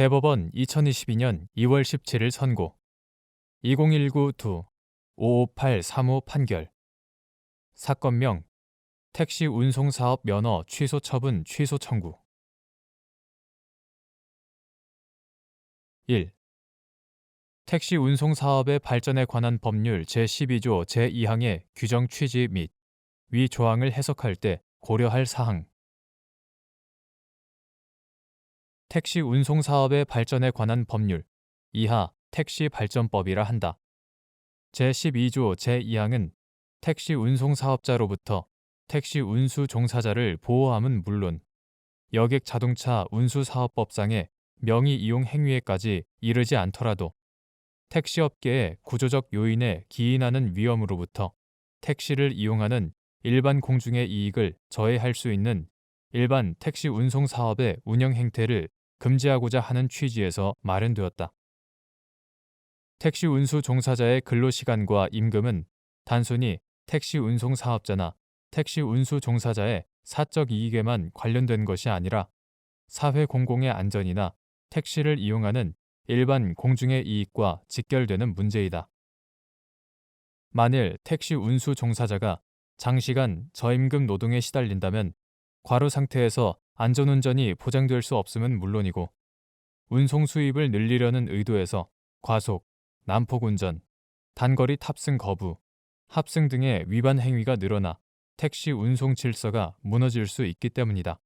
대법원 2022년 2월 17일 선고. 2019-2 55835 판결. 사건명 택시 운송사업 면허 취소 처분 취소 청구. 1. 택시 운송 사업의 발전에 관한 법률 제12조 제2항의 규정 취지 및 위 조항을 해석할 때 고려할 사항 택시 운송 사업의 발전에 관한 법률 이하 택시 발전법이라 한다. 제12조 제2항은 택시 운송 사업자로부터 택시 운수 종사자를 보호함은 물론 여객 자동차 운수 사업법상의 명의 이용 행위에까지 이르지 않더라도 택시업계의 구조적 요인에 기인하는 위험으로부터 택시를 이용하는 일반 공중의 이익을 저해할 수 있는 일반 택시 운송 사업의 운영 행태를 금지하고자 하는 취지에서 마련되었다. 택시 운수 종사자의 근로시간과 임금은 단순히 택시 운송 사업자나 택시 운수 종사자의 사적 이익에만 관련된 것이 아니라 사회 공공의 안전이나 택시를 이용하는 일반 공중의 이익과 직결되는 문제이다. 만일 택시 운수 종사자가 장시간 저임금 노동에 시달린다면 과로 상태에서 안전운전이 보장될 수 없음은 물론이고 운송 수입을 늘리려는 의도에서 과속, 난폭 운전, 단거리 탑승 거부, 합승 등의 위반 행위가 늘어나 택시 운송 질서가 무너질 수 있기 때문이다.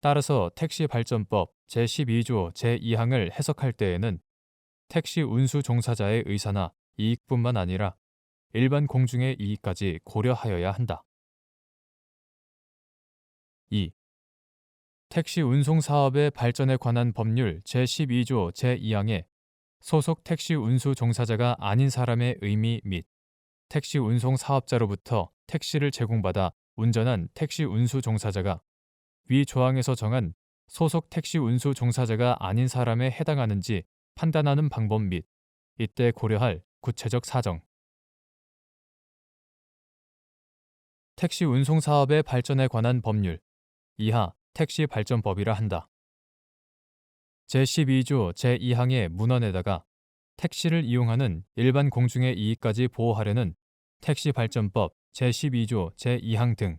따라서 택시 발전법 제12조 제2항을 해석할 때에는 택시 운수 종사자의 의사나 이익뿐만 아니라 일반 공중의 이익까지 고려하여야 한다. 2. 택시 운송 사업의 발전에 관한 법률 제12조 제2항에 소속 택시 운수 종사자가 아닌 사람의 의미 및 택시 운송 사업자로부터 택시를 제공받아 운전한 택시 운수 종사자가 위 조항에서 정한 소속 택시 운수 종사자가 아닌 사람에 해당하는지 판단하는 방법 및 이때 고려할 구체적 사정. 택시 운송 사업의 발전에 관한 법률 이하 택시 발전법이라 한다. 제12조 제2항의 문헌에다가 택시를 이용하는 일반 공중의 이익까지 보호하려는 택시 발전법 제12조 제2항 등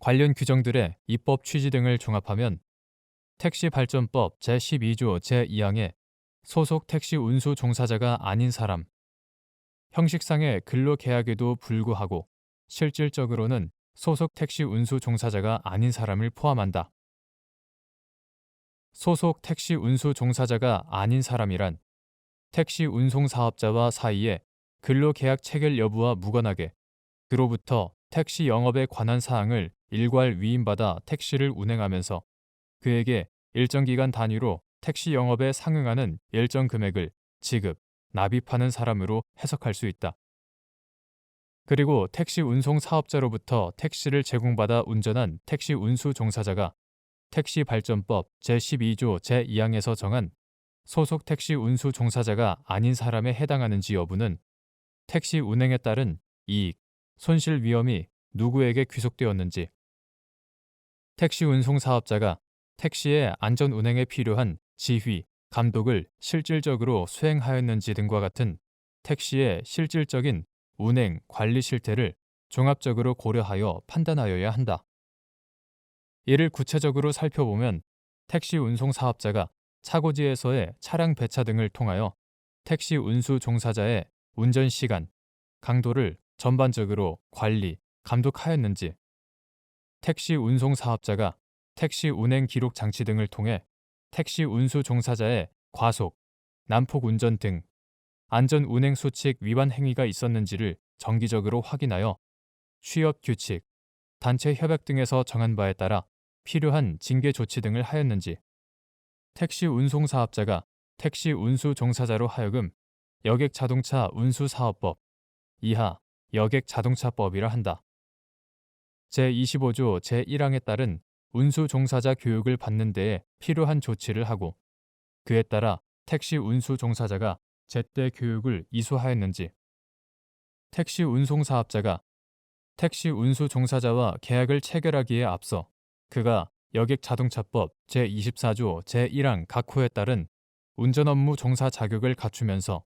관련 규정들의 입법 취지 등을 종합하면 택시 발전법 제12조 제2항에 소속 택시 운수 종사자가 아닌 사람, 형식상의 근로 계약에도 불구하고 실질적으로는 소속 택시 운수 종사자가 아닌 사람을 포함한다. 소속 택시 운수 종사자가 아닌 사람이란 택시 운송 사업자와 사이에 근로 계약 체결 여부와 무관하게 그로부터 택시 영업에 관한 사항을 일괄 위임받아 택시를 운행하면서 그에게 일정 기간 단위로 택시 영업에 상응하는 일정 금액을 지급, 납입하는 사람으로 해석할 수 있다. 그리고 택시 운송 사업자로부터 택시를 제공받아 운전한 택시 운수 종사자가 택시 발전법 제12조 제2항에서 정한 소속 택시 운수 종사자가 아닌 사람에 해당하는지 여부는 택시 운행에 따른 이익, 손실 위험이 누구에게 귀속되었는지, 택시 운송 사업자가 택시의 안전 운행에 필요한 지휘, 감독을 실질적으로 수행하였는지 등과 같은 택시의 실질적인 운행, 관리 실태를 종합적으로 고려하여 판단하여야 한다. 이를 구체적으로 살펴보면 택시 운송 사업자가 차고지에서의 차량 배차 등을 통하여 택시 운수 종사자의 운전 시간, 강도를 전반적으로 관리, 감독하였는지, 택시 운송 사업자가 택시 운행 기록 장치 등을 통해 택시 운수 종사자의 과속, 난폭 운전 등 안전 운행 수칙 위반 행위가 있었는지를 정기적으로 확인하여 취업 규칙, 단체 협약 등에서 정한 바에 따라 필요한 징계 조치 등을 하였는지, 택시 운송 사업자가 택시 운수 종사자로 하여금 여객 자동차 운수 사업법 이하 여객 자동차법이라 한다. 제25조 제1항에 따른 운수 종사자 교육을 받는 데에 필요한 조치를 하고 그에 따라 택시 운수 종사자가 제때 교육을 이수하였는지. 택시 운송 사업자가 택시 운수 종사자와 계약을 체결하기에 앞서 그가 여객 자동차법 제24조 제1항 각 호에 따른 운전 업무 종사 자격을 갖추면서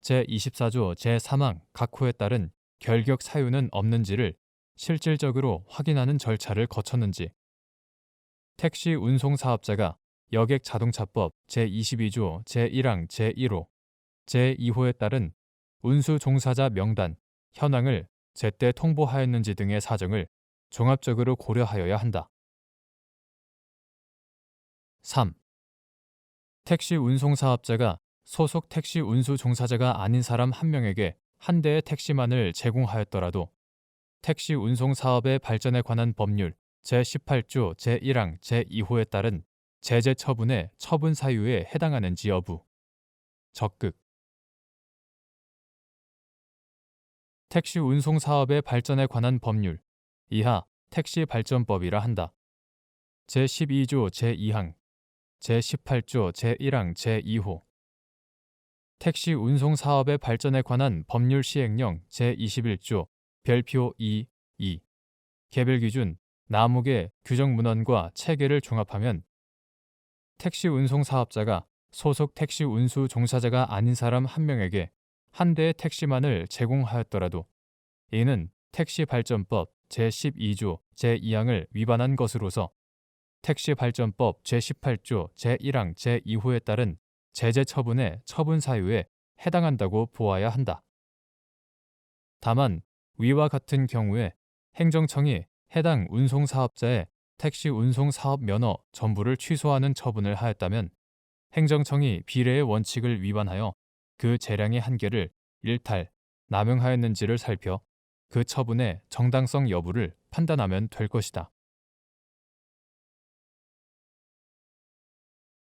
제24조 제3항 각 호에 따른 결격 사유는 없는지를 실질적으로 확인하는 절차를 거쳤는지. 택시 운송 사업자가 여객 자동차법 제22조 제1항 제1호 제2호에 따른 운수 종사자 명단, 현황을 제때 통보하였는지 등의 사정을 종합적으로 고려하여야 한다. 3. 택시 운송 사업자가 소속 택시 운수 종사자가 아닌 사람 한 명에게 한 대의 택시만을 제공하였더라도 택시 운송 사업의 발전에 관한 법률 제18조 제1항 제2호에 따른 제재 처분의 처분 사유에 해당하는지 여부. 적극 택시 운송 사업의 발전에 관한 법률. 이하 택시 발전법이라 한다. 제12조 제2항 제18조 제1항 제2호. 택시 운송 사업의 발전에 관한 법률 시행령 제21조 별표 2, 2 개별 기준 나무계 규정 문헌과 체계를 종합하면 택시 운송 사업자가 소속 택시 운수 종사자가 아닌 사람 한 명에게 한 대의 택시만을 제공하였더라도 이는 택시 발전법 제12조 제2항을 위반한 것으로서 택시 발전법 제18조 제1항 제2호에 따른 제재 처분의 처분 사유에 해당한다고 보아야 한다. 다만 위와 같은 경우에 행정청이 해당 운송 사업자의 택시 운송 사업 면허 전부를 취소하는 처분을 하였다면 행정청이 비례의 원칙을 위반하여 그 재량의 한계를 일탈, 남용하였는지를 살펴 그 처분의 정당성 여부를 판단하면 될 것이다.